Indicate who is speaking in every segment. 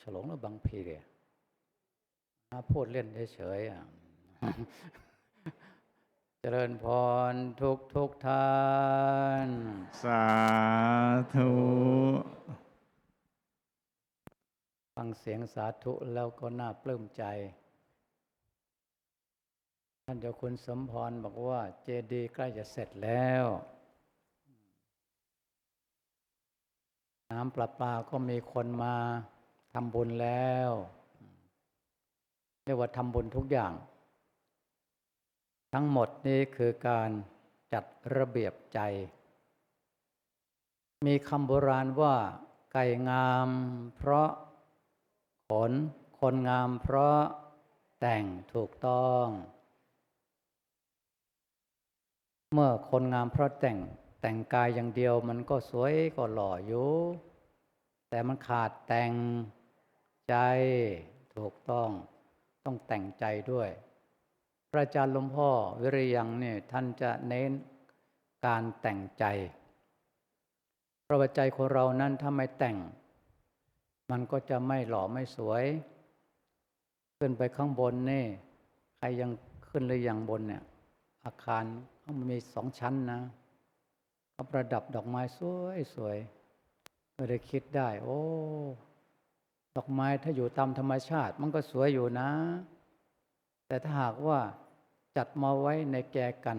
Speaker 1: ฉลงหรือบางพีเดียนะพูดเล่นเฉยๆอะเจริญพรทุกทุกๆท่าน
Speaker 2: สาธุ
Speaker 1: ฟังเสียงสาธุแล้วก็น่าปลื้มใจ ท่านเจ้าคุณสมพรบอกว่า เจดีย์ใกล้จะเสร็จแล้ว น้ำประปาก็มีคนมา ทำบุญแล้วเรียกว่าทำบุญทุกอย่าง ทั้งหมดนี้คือการจัดระเบียบใจ มีคำโบราณว่า ไก่งามเพราะขน คนงามเพราะแต่งถูกต้อง เมื่อคนงามเพราะแต่งแต่งกายอย่างเดียวมันก็สวยก็หล่ออยู่ แต่มันขาดแต่ง ใจถูกต้องต้องแต่งใจด้วย พระอาจารย์หลวงพ่อวิริยังเนี่ยท่านจะเน้นการแต่งใจเพราะว่าใจของเรานั้นถ้าไม่แต่ง มันก็จะไม่หล่อไม่สวย ขึ้นไปข้างบนนี่ใครยังขึ้นหรือยังบนเนี่ย อาคารเขามีสองชั้นนะเขาประดับดอกไม้สวยสวยก็เลยคิดได้ โอ้ ดอกไม้ถ้าอยู่ตามธรรมชาติ มันก็สวยอยู่นะ แต่ถ้าหากว่าจัดมาไว้ในแกกัน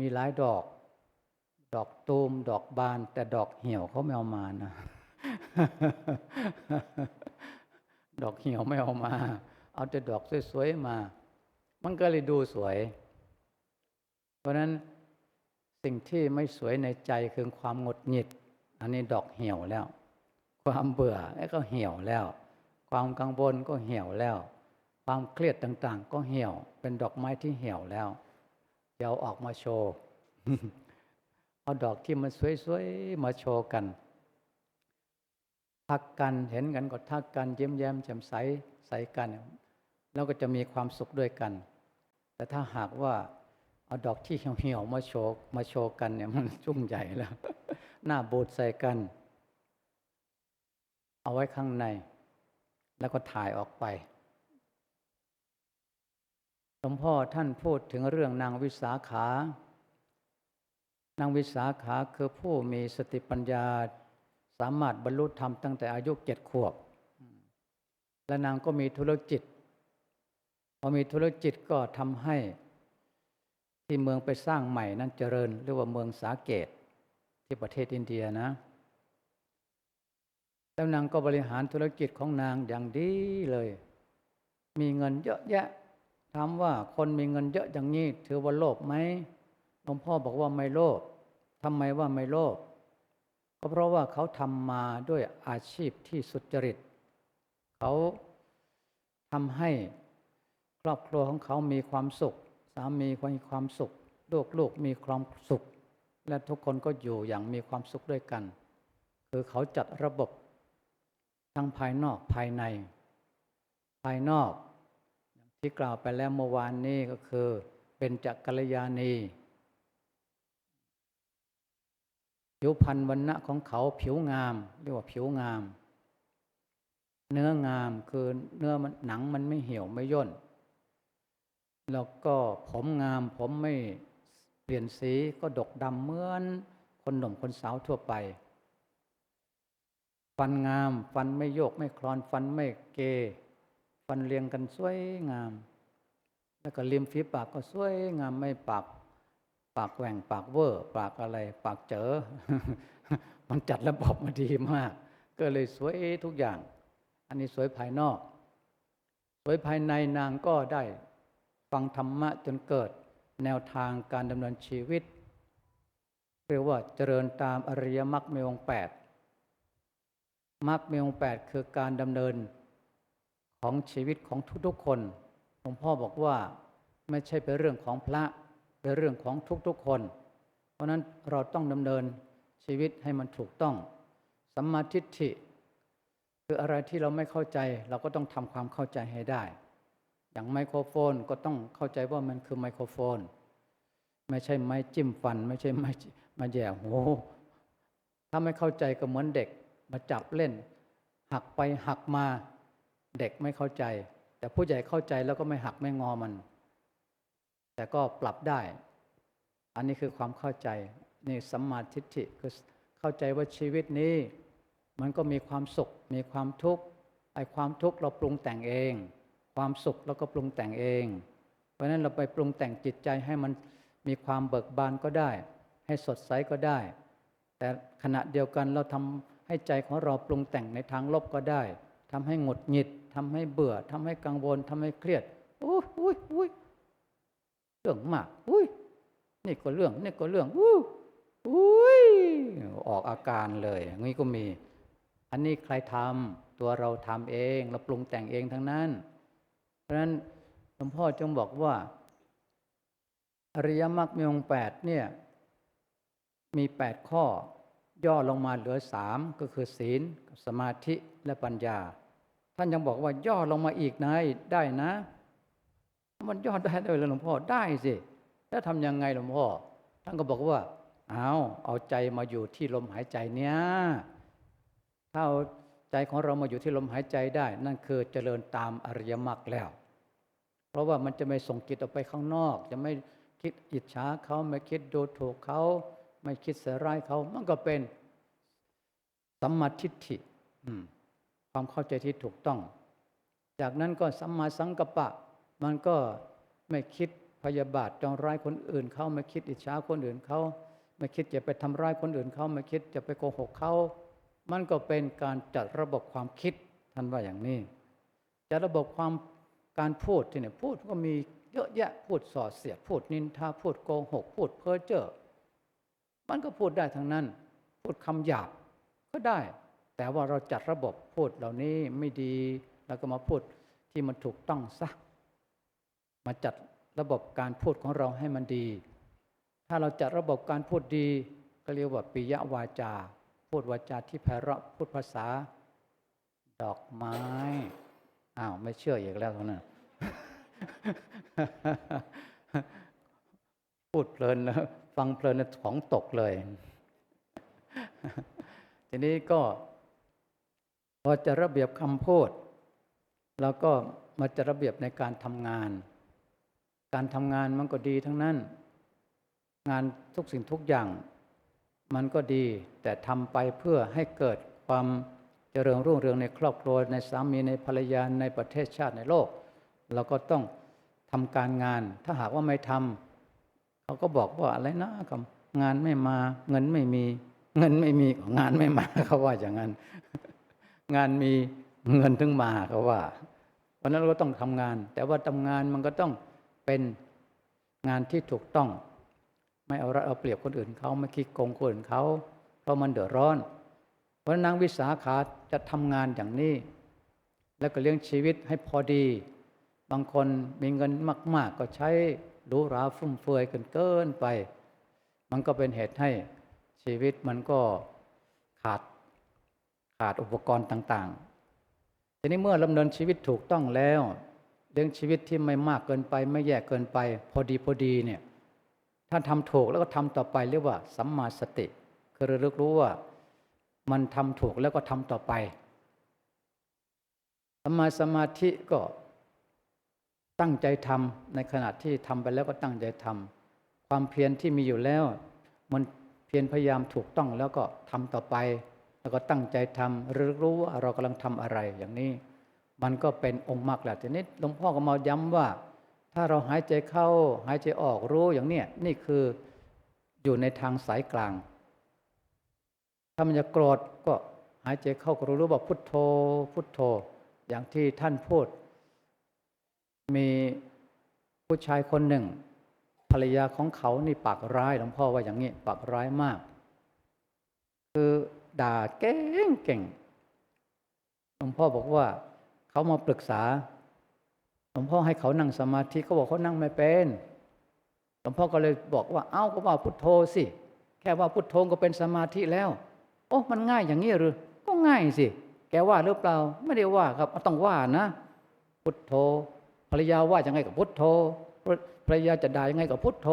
Speaker 1: มีหลายดอก ดอกตูม ดอกบาน แต่ดอกเหี่ยวเขาไม่เอามานะ ดอกเหี่ยวไม่เอามา เอาแต่ดอกสวยๆมา มันก็เลยดูสวย เพราะนั้นสิ่งที่ไม่สวยในใจคือความหงดหงิด อันนี้ดอกเหี่ยวแล้ว ความเบื่อแล้ก็เหี่ยวแล้ว ความกังวลก็เหี่ยวแล้ว ความเครียดต่าง ๆ ก็เหี่ยว เป็นดอกไม้ที่เหี่ยวแล้วเดี๋ยวอาออกมาโชว์เอาดอกที่มันสวยๆมาโชว์กัน ทักกันเห็นกันก็ทักกันเยิ้มแย้มแจ่มใสใสกัน แล้วก็จะมีความสุขด้วยกัน แต่ถ้าหากว่าเอาดอกที่เหี่ยวๆมาโชว์มาโชว์กันเนี่ยมันจุ่มใหญ่แล้ว หน้าโบดใส่กัน เอาไว้ข้างใน แล้วก็ถ่ายออกไปหลวงพ่อท่านพูดถึงเรื่องนางวิสาขา นางวิสาขาคือผู้มีสติปัญญา สามารถบรรลุธรรมตั้งแต่อายุเจ็ดขวบ และนางก็มีธุรกิจ พอมีธุรกิจก็ทำให้ที่เมืองไปสร้างใหม่นั้นเจริญเรียกว่าเมืองสาเกตที่ประเทศอินเดียนะ แล้วนางก็บริหารธุรกิจของนางอย่างดีเลย มีเงินเยอะแยะถามว่าคนมีเงินเยอะอย่างนี้ถือว่าโลภไหมหลวงพ่อบอกว่าไม่โลภทำไมว่าไม่โลภก็เพราะว่าเขาทำมาด้วยอาชีพที่สุจริต เขาทำให้ครอบครัวของเขามีความสุข สามีมีความสุข ลูกลูกมีความสุข และทุกคนก็อยู่อย่างมีความสุขด้วยกัน คือเขาจัดระบบ ทั้งภายนอกภายใน ภายนอกที่กล่าวไปแล้วเมื่อวานนี้ก็คือ เป็นจักกัลยาณีผิวพรรณวันณะของเขาผิวงาม เรียกว่าผิวงาม เนื้องามคือเนื้อมันหนังมันไม่เหี่ยวไม่ย่น แล้วก็ผมงามผมไม่เปลี่ยนสีก็ดกดำเหมือนคนหนุ่มคนสาวทั่วไป ฟันงาม ฟันไม่โยกไม่คลอน ฟันไม่เก ฟันเรียงกันสวยงาม แล้วก็ริมฝีปากก็สวยงามไม่ปาก ปากแหว่งปากเวอร์ปากอะไร ปากเจอ มันจัดระบบมาดีมาก ก็เลยสวยทุกอย่าง อันนี้สวยภายนอก สวยภายในนางก็ได้ ฟังธรรมะจนเกิดแนวทางการดำเนินชีวิตเรียกว่าเจริญตามอริยมรรคมีองค์แปด มรรคมีองค์แปดคือการดำเนินของชีวิตของทุกๆคน หลวงพ่อบอกว่าไม่ใช่เป็นเรื่องของพระเป็นเรื่องของทุกๆคน เพราะนั้นเราต้องดำเนินชีวิตให้มันถูกต้อง สัมมาทิฏฐิ คืออะไรที่เราไม่เข้าใจ เราก็ต้องทำความเข้าใจให้ได้ อย่างไมโครโฟนก็ต้องเข้าใจว่ามันคือไมโครโฟน ไม่ใช่ไม้จิ้มฟัน ไม่ใช่ไม้มาแย่หูถ้าไม่เข้าใจก็เหมือนเด็ก มาจับเล่น หักไปหักมาเด็กไม่เข้าใจ แต่ผู้ใหญ่เข้าใจแล้วก็ไม่หักไม่งอมัน แต่ก็ปรับได้ อันนี้คือความเข้าใจนี่สัมมาทิฏฐิคือเข้าใจว่าชีวิตนี้ มันก็มีความสุข มีความทุกข์ไอ้ความทุกข์เราปรุงแต่งเอง ความสุขเราก็ปรุงแต่งเอง เพราะฉะนั้นเราไปปรุงแต่งจิตใจให้มันมีความเบิกบานก็ได้ ให้สดใสก็ได้ แต่ขณะเดียวกันเราทำ ให้ใจของเราปรุงแต่งในทางลบก็ได้ทำให้หงุดหงิดทำให้เบื่อทำให้กังวลทำให้เครียดอุ้ยอุ้ยอุ้ยเรื่องมากอุ้ยนี่ก็เรื่องนี่ก็เรื่องอู้อุ้ยออกอาการเลยงี้ก็มี อันนี้ใครทำตัวเราทำเองเราปรุงแต่งเองทั้งนั้น เพราะฉะนั้นหลวงพ่อจงบอกว่า อริยมรรคมีองค์แปดเนี่ยมีแปดข้อ ย่อลงมาเหลือสามก็คือศีลสมาธิและปัญญา ท่านยังบอกว่าย่อลงมาอีกนะได้นะ มันย่อได้เลยหลวงพ่อได้สิแล้วทำยังไงหลวงพ่อท่านก็บอกว่า เอาเอาใจมาอยู่ที่ลมหายใจเนี้ยถ้าเอาใจของเรามาอยู่ที่ลมหายใจได้ นั่นคือเจริญตามอริยมรรคแล้ว เพราะว่ามันจะไม่ส่งจิตออกไปข้างนอก จะไม่คิดอิจฉาเขาไม่คิดดูถูกเขา ไม่คิดเสียร้ายเขา มันก็เป็นสัมมาทิฏฐิความเข้าใจที่ถูกต้อง จากนั้นก็สัมมาสังกัปปะ มันก็ไม่คิดพยาบาทจองร้ายคนอื่นเขาไม่คิดอิจฉาคนอื่นเขาไม่คิดจะไปทำร้ายคนอื่นเขาไม่คิดจะไปโกหกเขามันก็เป็นการจัดระบบความคิดท่านว่าอย่างนี้จัดระบบความการพูดที่เนี่ยพูดก็มีเยอะแยะพูดส่อเสียดพูดนินทาพูดโกหก พูดเพ้อเจ้อ มันก็พูดได้ทั้งนั้น พูดคำหยาบก็ได้ แต่ว่าเราจัดระบบพูดเหล่านี้ไม่ดีแล้วก็มาพูดที่มันถูกต้องซะมาจัดระบบการพูดของเราให้มันดี ถ้าเราจัดระบบการพูดดีก็เรียกว่าปิยวาจา พูดวาจาที่ไพเราะพูดภาษา ดอกไม้ อ้าว ไม่เชื่ออีกแล้วเท่านั้น พูดเพลินแล้วฟังเพลินของตกเลย ทีนี้ก็ พอจะระเบียบคำพูดแล้วก็มาจะระเบียบในการทำงาน การทำงานมันก็ดีทั้งนั้น งานทุกสิ่งทุกอย่าง มันก็ดี แต่ทำไปเพื่อให้เกิดความเจริญรุ่งเรืองในครอบครัวในสามีในภรรยาในประเทศชาติในโลก เราก็ต้องทำการงาน ถ้าหากว่าไม่ทำ เขาก็บอกว่าอะไรนะครับงานไม่มา เงินไม่มี เงินไม่มีงานไม่มาเขาว่าอย่างนั้น งานมีเงินถึงมาเขาว่า เพราะนั้นเราก็ต้องทำงาน แต่ว่าทำงานมันก็ต้องเป็นงานที่ถูกต้อง ไม่เอารัดเอาเปรียบคนอื่นเขาไม่คิดโกงคนอื่นเขาเพราะมันเดือดร้อน เพราะนางวิสาขาจะทำงานอย่างนี้ แล้วก็เลี้ยงชีวิตให้พอดี บางคนมีเงินมาก ๆ ก็ใช้ หรูราฟุ่มเฟือยเกินเกินไป มันก็เป็นเหตุให้ชีวิตมันก็ขาดขาดอุปกรณ์ต่าง ๆ ทีนี้เมื่อดำเนินชีวิตถูกต้องแล้วเลี้ยงชีวิตที่ไม่มากเกินไป ไม่แย่เกินไป พอดีพอดีเนี่ยถ้าทำถูกแล้วก็ทำต่อไปเรียกว่าสัมมาสติ คือระลึกรู้ว่ามันทำถูกแล้วก็ทำต่อไปสัมมาสมาธิก็ ตั้งใจทำในขณะที่ทำไปแล้วก็ตั้งใจทำความเพียรที่มีอยู่แล้ว มันเพียรพยายามถูกต้องแล้วก็ทำต่อไป แล้วก็ตั้งใจทำระลึกรู้ว่าเรากำลังทำอะไรอย่างนี้ มันก็เป็นองค์มรรคแหละทีนี้หลวงพ่อก็มาย้ำว่า ถ้าเราหายใจเข้าหายใจออกรู้อย่างเนี้ยนี่คืออยู่ในทางสายกลาง ถ้ามันจะโกรธก็หายใจเข้าก็รู้รู้ว่าพุทโธ พุทโธ อย่างที่ท่านพูด มีผู้ชายคนหนึ่ง ภรรยาของเขานี่ปากร้ายหลวงพ่อว่าอย่างนี้ปากร้ายมาก คือด่าเก่งเก่งหลวงพ่อบอกว่า เขามาปรึกษาหลวงพ่อให้เขานั่งสมาธิเขาบอกเขานั่งไม่เป็นหลวงพ่อก็เลยบอกว่า เอ้าก็ว่าพุทโธสิ แค่ว่าพุทโธก็เป็นสมาธิแล้ว โอ้มันง่ายอย่างนี้หรือก็ง่ายสิ แกว่าหรือเปล่า ไม่ได้ว่าครับต้องว่านะ พุทโธ ภรรยาว่ายังไงกับพุทโธภรรยาจะด่ายังไงกับพุทโธ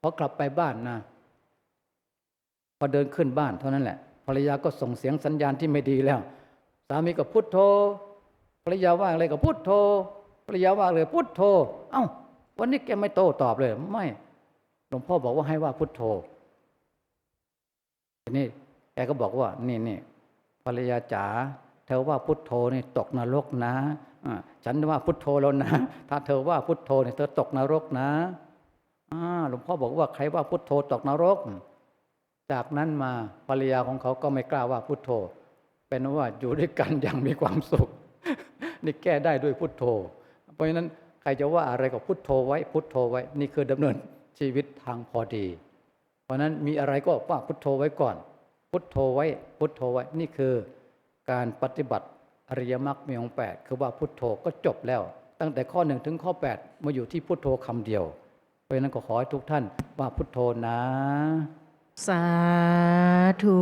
Speaker 1: พอกลับไปบ้านนะพอเดินขึ้นบ้านเท่านั้นแหละภรรยาก็ส่งเสียงสัญญาณที่ไม่ดีแล้ว สามีก็พุทโธภรรยาว่าอะไรก็พุทโธภรรยาว่าเลยพุทโธ เอ้า วันนี้แกไม่โต้ตอบเลย ไม่หลวงพ่อบอกว่าให้ว่าพุทโธทีนี้แกก็บอกว่า นี่นี่ภรรยาจ๋าเธอว่าพุทโธนี่ตกนรกนะ ฉันว่าพุทโธแล้วนะ ถ้าเธอว่าพุทโธเนี่ยเธอตกนรกนะหลวงพ่อบอกว่าใครว่าพุทโธตกนรก จากนั้นมาภรรยาของเขาก็ไม่กล้าว่าพุทโธ เป็นว่าอยู่ด้วยกันอย่างมีความสุข นี่แก้ได้ด้วยพุทโธ เพราะฉะนั้นใครจะว่าอะไรก็พุทโธไว้พุทโธไว้ นี่คือดำเนินชีวิตทางพอดี เพราะนั้นมีอะไรก็ว่าพุทโธไว้ก่อน พุทโธไว้พุทโธไว้ นี่คือการปฏิบัติ อริยมรรคมีองค์แปดคือว่าพุทโธก็จบแล้ว ตั้งแต่ข้อหนึ่งถึงข้อแปดมาอยู่ที่พุทโธคำเดียว เพราะฉะนั้นก็ขอให้ทุกท่านว่าพุทโธนะ
Speaker 3: สาธุ